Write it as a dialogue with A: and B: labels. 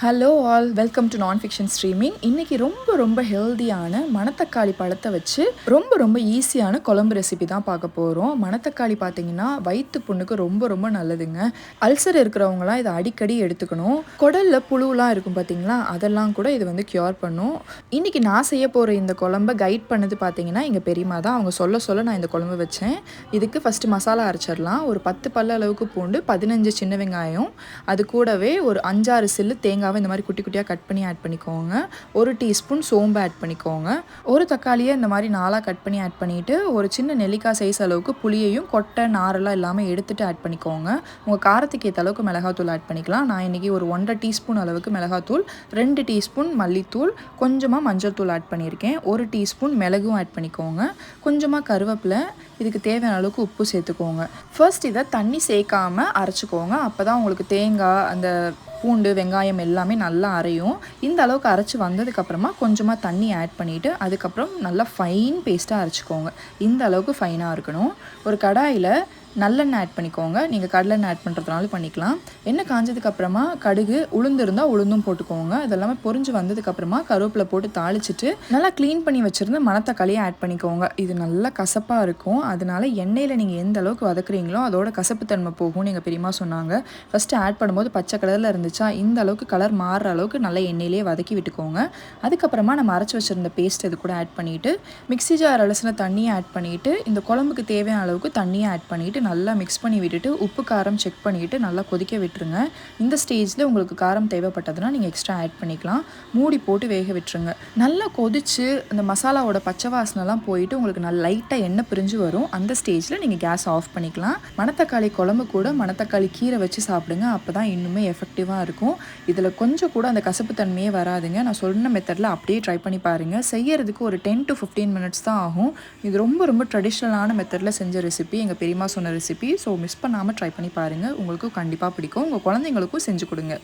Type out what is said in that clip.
A: Hello all welcome to non fiction streaming இன்றைக்கி ரொம்ப ரொம்ப ஹெல்த்தியான மணத்தக்காளி பழத்தை வச்சு ரொம்ப ரொம்ப ஈஸியான குழம்பு ரெசிபி தான் பார்க்க போகிறோம் மணத்தக்காளி பார்த்தீங்கன்னா வயிற்று புண்ணுக்கு ரொம்ப ரொம்ப நல்லதுங்க. அல்சர் இருக்கிறவங்களாம் இதை அடிக்கடி எடுத்துக்கணும். குடலில் புழுலாம் இருக்கும் பார்த்தீங்களா அதெல்லாம் கூட இது வந்து க்யூர் பண்ணும். இன்றைக்கி நான் செய்ய போகிற இந்த குழம்பை கைட் பண்ணது பார்த்தீங்கன்னா எங்கள் பெரியமா தான். அவங்க சொல்ல சொல்ல நான் இந்த குழம்பு வச்சேன். இதுக்கு ஃபஸ்ட்டு மசாலா அரைச்சிடலாம். ஒரு பத்து பல்ல அளவுக்கு பூண்டு பதினஞ்சு சின்ன வெங்காயம். அது கூடவே ஒரு அஞ்சாறு சில்லு தேங்காய் தேங்காவை இந்த மாதிரி குட்டி குட்டியாக கட் பண்ணி ஆட் பண்ணிக்கோங்க. ஒரு டீஸ்பூன் சோம்பு ஆட் பண்ணிக்கோங்க. ஒரு தக்காளியை இந்த மாதிரி நாலாக கட் பண்ணி ஆட் பண்ணிவிட்டு ஒரு சின்ன நெல்லிக்காய் சைஸ் அளவுக்கு புளியையும் கொட்டை நாரெல்லாம் இல்லாமல் எடுத்துகிட்டு ஆட் பண்ணிக்கோங்க. உங்கள் காரத்துக்கு ஏற்ற அளவுக்கு மிளகாத்தூள் ஆட் பண்ணிக்கலாம். நான் இன்றைக்கி ஒரு ஒன்றரை டீஸ்பூன் அளவுக்கு மிளகாத்தூள் ரெண்டு டீஸ்பூன் மல்லித்தூள் கொஞ்சமாக மஞ்சள் தூள் ஆட் பண்ணியிருக்கேன். ஒரு டீஸ்பூன் மிளகும் ஆட் பண்ணிக்கோங்க. கொஞ்சமாக கருவேப்பிலை இதுக்கு தேவையான அளவுக்கு உப்பு சேர்த்துக்கோங்க. ஃபர்ஸ்ட் இதை தண்ணி சேர்க்காமல் அரைச்சிக்கோங்க. அப்போ தான் உங்களுக்கு தேங்காய் அந்த பூண்டு வெங்காயம் எல்லாமே நல்லா அரையும். இந்த அளவுக்கு அரைச்சி வந்ததுக்கப்புறமா கொஞ்சமாக தண்ணி ஆட் பண்ணிவிட்டு அதுக்கப்புறம் நல்லா ஃபைன் பேஸ்ட்டாக அரைச்சிக்கோங்க. இந்த அளவுக்கு ஃபைனாக இருக்கணும். ஒரு கடாயில் நல்லெண்ணெய் ஆட் பண்ணிக்கோங்க. நீங்கள் கடலெண்ணெய் ஆட் பண்ணுறதுனாலும் பண்ணிக்கலாம். எண்ணெய் காஞ்சதுக்கப்புறமா கடுகு உளுந்து இருந்தால் உளுந்தும் போட்டுக்கோங்க. இதெல்லாமே பொறிஞ்சு வந்ததுக்கப்புறமா கருவேப்பிலை போட்டு தாளிச்சிட்டு நல்லா க்ளீன் பண்ணி வச்சுருந்த மணத்தக்காளியை ஆட் பண்ணிக்கோங்க. இது நல்லா கசப்பாக இருக்கும். அதனால எண்ணெயில் நீங்கள் எந்த அளவுக்கு வதக்குறீங்களோ அதோட கசப்புத்தன்மை போகும் நீங்கள் பெரியமா சொன்னாங்க. ஃபஸ்ட்டு ஆட் பண்ணும்போது பச்சை கலரில் இருந்துச்சா இந்த அளவுக்கு கலர் மாறுற அளவுக்கு நல்லா எண்ணெயிலே வதக்கி விட்டுக்கோங்க. அதுக்கப்புறமா நம்ம அரைச்சி வச்சுருந்த பேஸ்ட் இது கூட ஆட் பண்ணிவிட்டு மிக்சி ஜார் அலசின தண்ணியை ஆட் பண்ணிவிட்டு இந்த குழம்புக்கு தேவையான அளவுக்கு தண்ணியை ஆட் பண்ணிவிட்டு நல்லா மிக்ஸ் பண்ணி விட்டுட்டு உப்பு காரம் செக் பண்ணிவிட்டு நல்லா கொதிக்க விட்டுருங்க. இந்த ஸ்டேஜில் உங்களுக்கு காரம் தேவைப்பட்டதுன்னா நீங்கள் எக்ஸ்ட்ரா ஆட் பண்ணிக்கலாம். மூடி போட்டு வேக விட்டுருங்க. நல்லா கொதித்து அந்த மசாலாவோட பச்சை வாசனைலாம் போயிட்டு உங்களுக்கு நல்லா லைட்டாக எண்ணெய் பிரிஞ்சு வரும். அந்த ஸ்டேஜில் நீங்கள் கேஸ் ஆஃப் பண்ணிக்கலாம். மணத்தக்காளி குழம்பு கூட மணத்தக்காளி கீரை வச்சு சாப்பிடுங்க. அப்போ தான் இன்னுமே எஃபெக்டிவாக இருக்கும். இதில் கொஞ்சம் கூட அந்த கசப்பு தன்மையே வராதுங்க. நான் சொன்ன மெத்தடில் அப்படியே ட்ரை பண்ணி பாருங்கள் செய்யறதுக்கு ஒரு டென் டு ஃபிஃப்டீன் மினிட்ஸ் தான் ஆகும். இது ரொம்ப ரொம்ப ட்ரெடிஷ்னலான மெத்தடில் செஞ்ச ரெசிபி எங்கள் பெரியமா சொன்ன ரெசிபி ஸோ மிஸ் பண்ணாமல் ட்ரை பண்ணி பாருங்கள் உங்களுக்கும் கண்டிப்பாக பிடிக்கும். உங்கள் குழந்தைங்களுக்கும் செஞ்சு கொடுங்க.